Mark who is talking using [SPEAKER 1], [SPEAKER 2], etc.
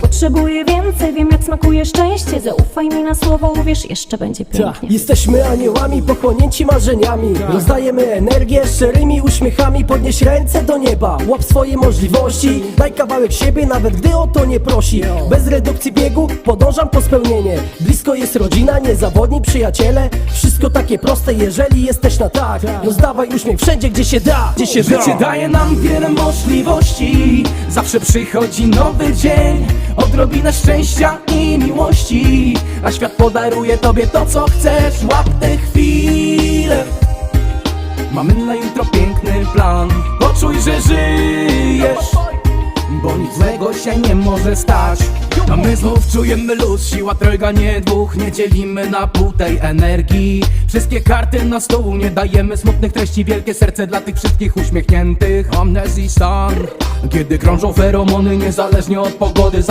[SPEAKER 1] Potrzebuję więcej, wiem jak smakuje szczęście. Zaufaj mi na słowo, uwierz, jeszcze będzie
[SPEAKER 2] Ta,
[SPEAKER 1] pięknie.
[SPEAKER 2] jesteśmy aniołami pochłonięci marzeniami. Rozdajemy energię szczerymi uśmiechami. Podnieś ręce do nieba, łap swoje możliwości. Daj kawałek siebie, nawet gdy o to nie prosi. Bez redukcji biegu podążam po spełnienie. Blisko jest rodzina, niezawodni przyjaciele. Wszystko takie proste, jeżeli jesteś na tak. Rozdawaj uśmiech wszędzie, gdzie się da, gdzie się da.
[SPEAKER 3] Życie daje nam wiele możliwości. Zawsze przychodzi nowy dzień Odrobinę szczęścia i miłości. A świat podaruje tobie to co chcesz. Łap te chwile. Mamy na jutro piękny plan. Poczuj, że żyjesz Bo nic złego się nie może stać. A my znów czujemy luz, siła trojga nie dwóch. Nie dzielimy na pół tej energii. Wszystkie karty na stół, nie dajemy smutnych treści. Wielkie serce dla tych wszystkich uśmiechniętych. Amnezji stan. Kiedy krążą feromony niezależnie od pogody Zawsze